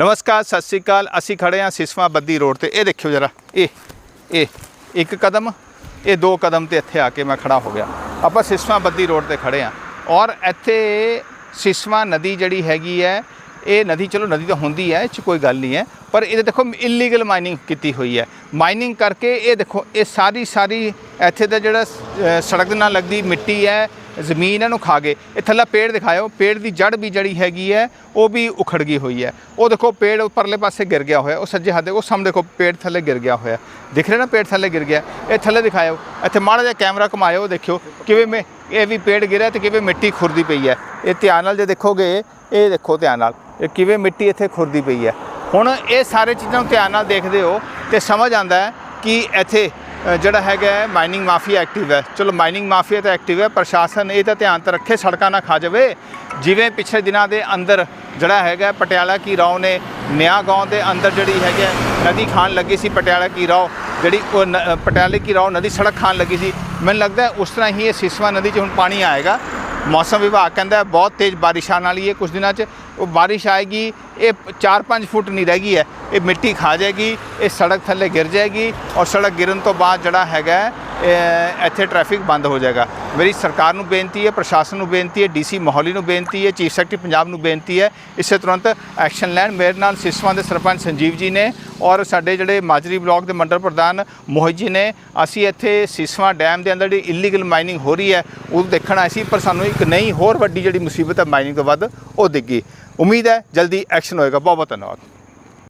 ਨਮਸਕਾਰ, ਸਤਿ ਸ੍ਰੀ ਅਕਾਲ। ਅਸੀਂ ਖੜੇ ਹਾਂ ਸਿਸਵਾ ਬੱਦੀ ਰੋਡ ਤੇ। ਇਹ ਦੇਖਿਓ ਜਰਾ। ਇਹ ਇਹ, ਇੱਕ ਕਦਮ, ਇਹ ਦੋ ਕਦਮ ਤੇ ਇੱਥੇ ਆ ਕੇ ਮੈਂ ਖੜਾ ਹੋ ਗਿਆ। ਆਪਾਂ ਸਿਸਵਾ ਬੱਦੀ ਰੋਡ ਤੇ ਖੜੇ ਹਾਂ। ਔਰ ਇੱਥੇ ਸਿਸਵਾ ਨਦੀ ਜਿਹੜੀ ਹੈਗੀ ਹੈ, ਇਹ ਨਦੀ ਚਲੋ ਨਦੀ ਤਾਂ ਹੁੰਦੀ ਹੈ, ਇਹ 'ਚ ਕੋਈ ਗੱਲ ਨਹੀਂ ਹੈ। ਪਰ ਇਹ ਦੇਖੋ ਇਲੀਗਲ ਮਾਈਨਿੰਗ ਕੀਤੀ ਹੋਈ ਹੈ। ਮਾਈਨਿੰਗ ਕਰਕੇ ਇਹ ਦੇਖੋ, ਇਹ ਸਾਰੀ ਸਾਰੀ ਇੱਥੇ ਦਾ ਜਿਹੜਾ ਸੜਕ ਦੇ ਨਾਲ ਲੱਗਦੀ ਮਿੱਟੀ ਹੈ ਜ਼ਮੀਨ ਇਹਨਾਂ ਨੂੰ ਖਾ ਗਏ। ਇਹ ਥੱਲੇ ਪੇੜ ਦਿਖਾਇਓ। ਪੇੜ ਦੀ ਜੜ ਵੀ ਜਿਹੜੀ ਹੈਗੀ ਹੈ, ਉਹ ਵੀ ਉਖੜ ਗਈ ਹੋਈ ਹੈ। ਉਹ ਦੇਖੋ, ਪੇੜ ਉੱਪਰਲੇ ਪਾਸੇ ਗਿਰ ਗਿਆ ਹੋਇਆ। ਉਹ ਸੱਜੇ ਹੱਥ ਦੇ, ਉਹ ਸਾਹਮਣੇ ਦੇਖੋ, ਪੇੜ ਥੱਲੇ ਗਿਰ ਗਿਆ ਹੋਇਆ। ਦਿਖ ਰਿਹਾ ਨਾ, ਪੇੜ ਥੱਲੇ ਗਿਰ ਗਿਆ। ਇਹ ਥੱਲੇ ਦਿਖਾਇਓ। ਇੱਥੇ ਮਾੜਾ ਜਿਹਾ ਕੈਮਰਾ ਘੁਮਾਇਓ, ਦੇਖਿਓ, ਕਿਵੇਂ ਮੈਂ, ਇਹ ਵੀ ਪੇੜ ਗਿਰਿਆ ਤੇ ਕਿਵੇਂ ਮਿੱਟੀ ਖੁਰਦੀ ਪਈ ਹੈ। ਇਹ ਧਿਆਨ ਨਾਲ ਜੇ ਦੇਖੋਗੇ, ਇਹ ਦੇਖੋ ਧਿਆਨ ਨਾਲ, ਇਹ ਕਿਵੇਂ ਮਿੱਟੀ ਇੱਥੇ ਖੁਰਦੀ ਪਈ ਹੈ। ਹੁਣ ਇਹ ਸਾਰੇ ਚੀਜ਼ਾਂ ਨੂੰ ਧਿਆਨ ਨਾਲ ਦੇਖਦੇ ਹੋ ਤੇ ਸਮਝ ਆਉਂਦਾ ਹੈ ਕਿ ਇੱਥੇ ਜਿਹੜਾ ਹੈਗਾ ਮਾਈਨਿੰਗ ਮਾਫੀਆ ਐਕਟਿਵ ਹੈ। ਚਲੋ ਮਾਈਨਿੰਗ ਮਾਫੀਆ ਤਾਂ ਐਕਟਿਵ ਹੈ ਪ੍ਰਸ਼ਾਸਨ ਇਹ ਤਾਂ ਧਿਆਨ ਤਾਂ ਰੱਖੇ ਸੜਕਾਂ ਨਾ ਖਾ ਜਾਵੇ। ਜਿਵੇਂ ਪਿਛਲੇ ਦਿਨਾਂ ਦੇ ਅੰਦਰ ਜਿਹੜਾ ਹੈਗਾ ਪਟਿਆਲਾ ਕੀ ਰਾਓ ਨੇ ਨਿਆ ਗਾਉਂ ਦੇ ਅੰਦਰ ਜਿਹੜੀ ਹੈਗੀ ਹੈ, ਨਦੀ ਖਾਣ ਲੱਗੀ ਸੀ ਪਟਿਆਲਾ ਕੀ ਰਾਓ ਜਿਹੜੀ ਉਹ ਨ- ਪਟਿਆਲੇ ਕੀ ਰਾਓ ਨਦੀ ਸੜਕ ਖਾਣ ਲੱਗੀ ਸੀ। ਮੈਨੂੰ ਲੱਗਦਾ ਉਸ ਤਰ੍ਹਾਂ ਹੀ ਇਹ ਸਿਸਵਾ ਨਦੀ 'ਚ ਹੁਣ ਪਾਣੀ ਆਏਗਾ। ਮੌਸਮ ਵਿਭਾਗ ਕਹਿੰਦਾ ਬਹੁਤ ਤੇਜ਼ ਬਾਰਿਸ਼ ਆਉਣ ਵਾਲੀ ਹੈ ਕੁਝ ਦਿਨਾਂ 'ਚ। ਉਹ ਬਾਰਿਸ਼ ਆਏਗੀ, ਇਹ 4-5 ਫੁੱਟ ਨਹੀਂ ਰਹਿ ਗਈ ਹੈ। ਇਹ ਮਿੱਟੀ ਖਾ ਜਾਏਗੀ, ਇਹ ਸੜਕ ਥੱਲੇ ਗਿਰ ਜਾਏਗੀ ਔਰ ਸੜਕ ਗਿਰਨ ਤੋਂ ਬਾਅਦ ਜਿਹੜਾ ਹੈਗਾ ਇੱਥੇ ਟ੍ਰੈਫਿਕ ਬੰਦ ਹੋ ਜਾਏਗਾ। ਮੇਰੀ ਸਰਕਾਰ ਨੂੰ ਬੇਨਤੀ ਹੈ, ਪ੍ਰਸ਼ਾਸਨ ਨੂੰ ਬੇਨਤੀ ਹੈ ਡੀਸੀ ਮੋਹਾਲੀ ਨੂੰ ਬੇਨਤੀ ਹੈ ਚੀਫ ਸੈਕਟਰੀ ਪੰਜਾਬ ਨੂੰ ਬੇਨਤੀ ਹੈ। ਇਸੇ ਤੁਰੰਤ ਐਕਸ਼ਨ ਲੈਣ। ਮੇਰੇ ਨਾਲ ਸਿਸਵਾਂ ਦੇ ਸਰਪੰਚ ਸੰਜੀਵ ਜੀ ਨੇ ਔਰ ਸਾਡੇ ਜਿਹੜੇ ਮਾਜਰੀ ਬਲਾਕ ਦੇ ਮੰਡਲ ਪ੍ਰਧਾਨ ਮੋਹਿਤ ਜੀ ਨੇ, ਅਸੀਂ ਇੱਥੇ ਸਿਸਵਾਂ ਡੈਮ ਦੇ ਅੰਦਰ ਜਿਹੜੀ ਇਲੀਗਲ ਮਾਈਨਿੰਗ ਹੋ ਰਹੀ ਹੈ, ਉਹ ਦੇਖਣ ਆਏ ਸੀ, ਪਰ ਸਾਨੂੰ ਇੱਕ ਨਹੀਂ ਹੋਰ ਵੱਡੀ ਜਿਹੜੀ ਮੁਸੀਬਤ ਹੈ ਮਾਈਨਿੰਗ ਤੋਂ ਵੱਧ, ਉਹ ਦਿੱਗੀ ਉਮੀਦ ਹੈ ਜਲਦੀ ਐਕਸ਼ਨ ਹੋਏਗਾ। ਬਹੁਤ ਬਹੁਤ ਧੰਨਵਾਦ।